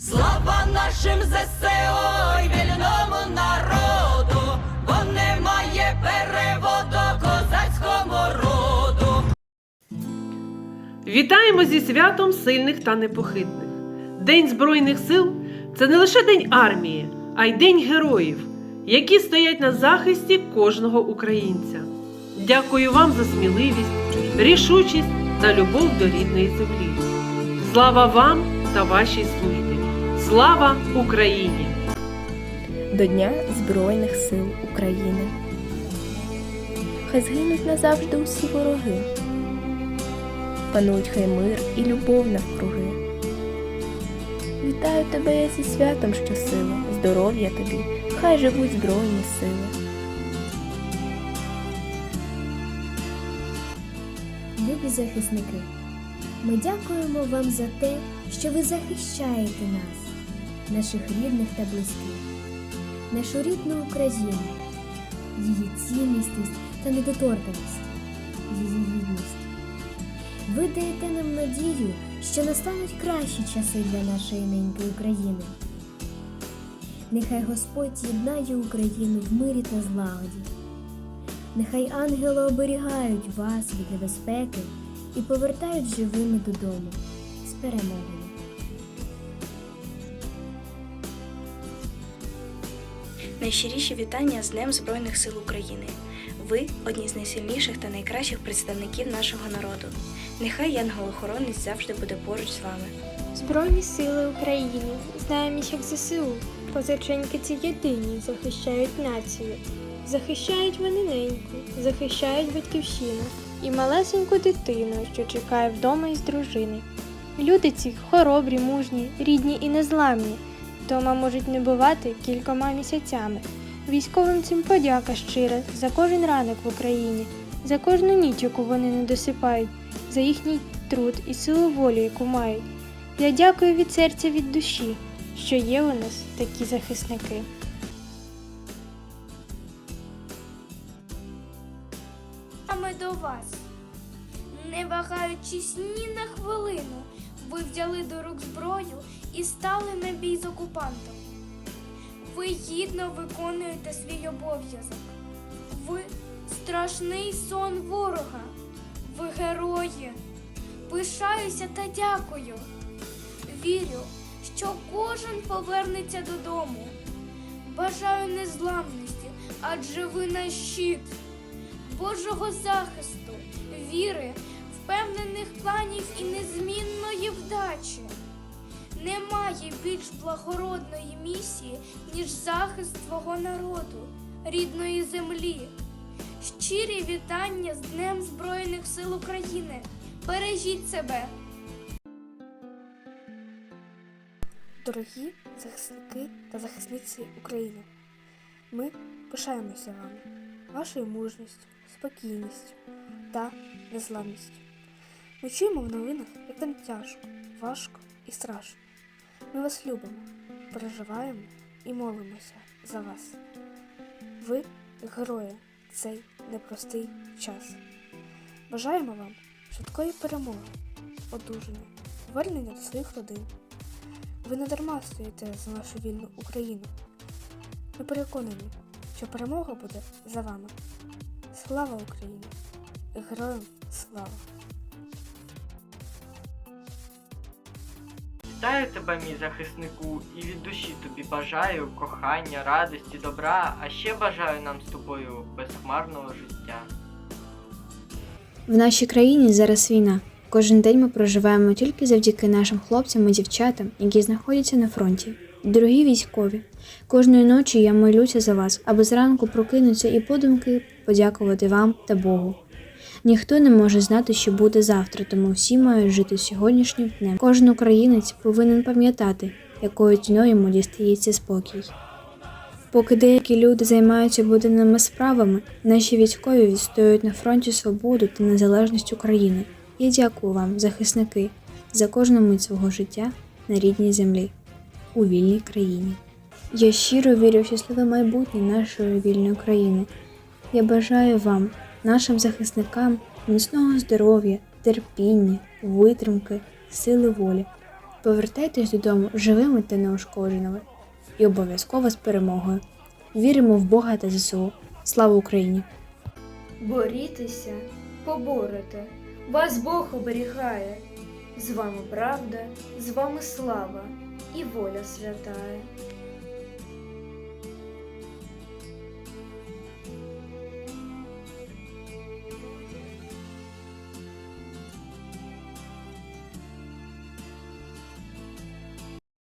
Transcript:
Слава нашим ЗСО і вільному народу, бо немає переводу козацькому роду. Вітаємо зі святом сильних та непохитних. День Збройних сил це не лише день армії, а й день героїв, які стоять на захисті кожного українця. Дякую вам за сміливість, рішучість та любов до рідної землі. Слава вам та вашій службі! Слава Україні! до Дня Збройних сил України. Хай згинуть назавжди усі вороги. Панують хай мир і любов навкруги. Вітаю тебе я зі святом щосили, здоров'я тобі, хай живуть Збройні сили. Любі захисники, ми дякуємо вам за те, що ви захищаєте нас, наших рідних та близьких, нашу рідну Україну, її цінність та недоторканість, її гідність. Ви даєте нам надію, що настануть кращі часи для нашої неньки України. Нехай Господь єднає Україну в мирі та злагоді. Нехай ангели оберігають вас від небезпеки і повертають живими додому з перемогою. Найщиріші вітання з Днем Збройних сил України. Ви одні з найсильніших та найкращих представників нашого народу. Нехай янгол-охоронець завжди буде поруч з вами. Збройні сили України, знаємо їх як ЗСУ. Козаченьки ці єдині захищають націю, захищають вони неньку, захищають батьківщину і малесеньку дитину, що чекає вдома із дружини. Люди ці хоробрі, мужні, рідні і незламні. Дома можуть не бувати кількома місяцями. Військовим цим подяка щира за кожен ранок в Україні, за кожну ніч, яку вони не досипають, за їхній труд і силу волі, яку мають. Я дякую від серця від душі, що є у нас такі захисники. Саме до вас. Не вагаючись ні на хвилину, ви взяли до рук зброю і стали на бій з окупантом. Ви гідно виконуєте свій обов'язок. Ви страшний сон ворога. Ви герої. Пишаюся та дякую. Вірю, що кожен повернеться додому. Бажаю незламності, адже ви наш щит. Божого захисту, віри, планів і незмінної вдачі. Немає більш благородної місії, ніж захист свого народу, рідної землі. Щирі вітання з Днем Збройних сил України. Бережіть себе! Дорогі захисники та захисниці України, ми пишаємося вами, вашою мужністю, спокійністю та незламністю. Ми чуємо в новинах, як там тяжко, важко і страшно. Ми вас любимо, переживаємо і молимося за вас. Ви герої цей непростий час. Бажаємо вам швидкої перемоги, одужання, повернення до своїх родин. Ви не дарма стоїте за нашу вільну Україну. Ми переконані, що перемога буде за вами. Слава Україні! Героям слава! Вітаю тебе, мій захиснику, і від душі тобі бажаю кохання, радості, добра, а ще бажаю нам з тобою безхмарного життя. В нашій країні зараз війна. Кожен день ми проживаємо тільки завдяки нашим хлопцям і дівчатам, які знаходяться на фронті. Дорогі військові, кожної ночі я молюся за вас, аби зранку прокинутися і подумки подякувати вам та Богу. Ніхто не може знати, що буде завтра, тому всі мають жити сьогоднішнім днем. Кожен українець повинен пам'ятати, якою ціною йому дістається спокій. Поки деякі люди займаються буденними справами, наші військові відстоюють на фронті свободу та незалежність України. Я дякую вам, захисники, за кожну мить свого життя на рідній землі, у вільній країні. Я щиро вірю в щасливе майбутнє нашої вільної країни. Я бажаю вам, нашим захисникам, міцного здоров'я, терпіння, витримки, сили волі. Повертайтесь додому живими та неушкодженими і обов'язково з перемогою. Віримо в Бога та ЗСУ. Слава Україні! Борітеся, поборете, вас Бог оберігає. З вами правда, з вами слава і воля святая.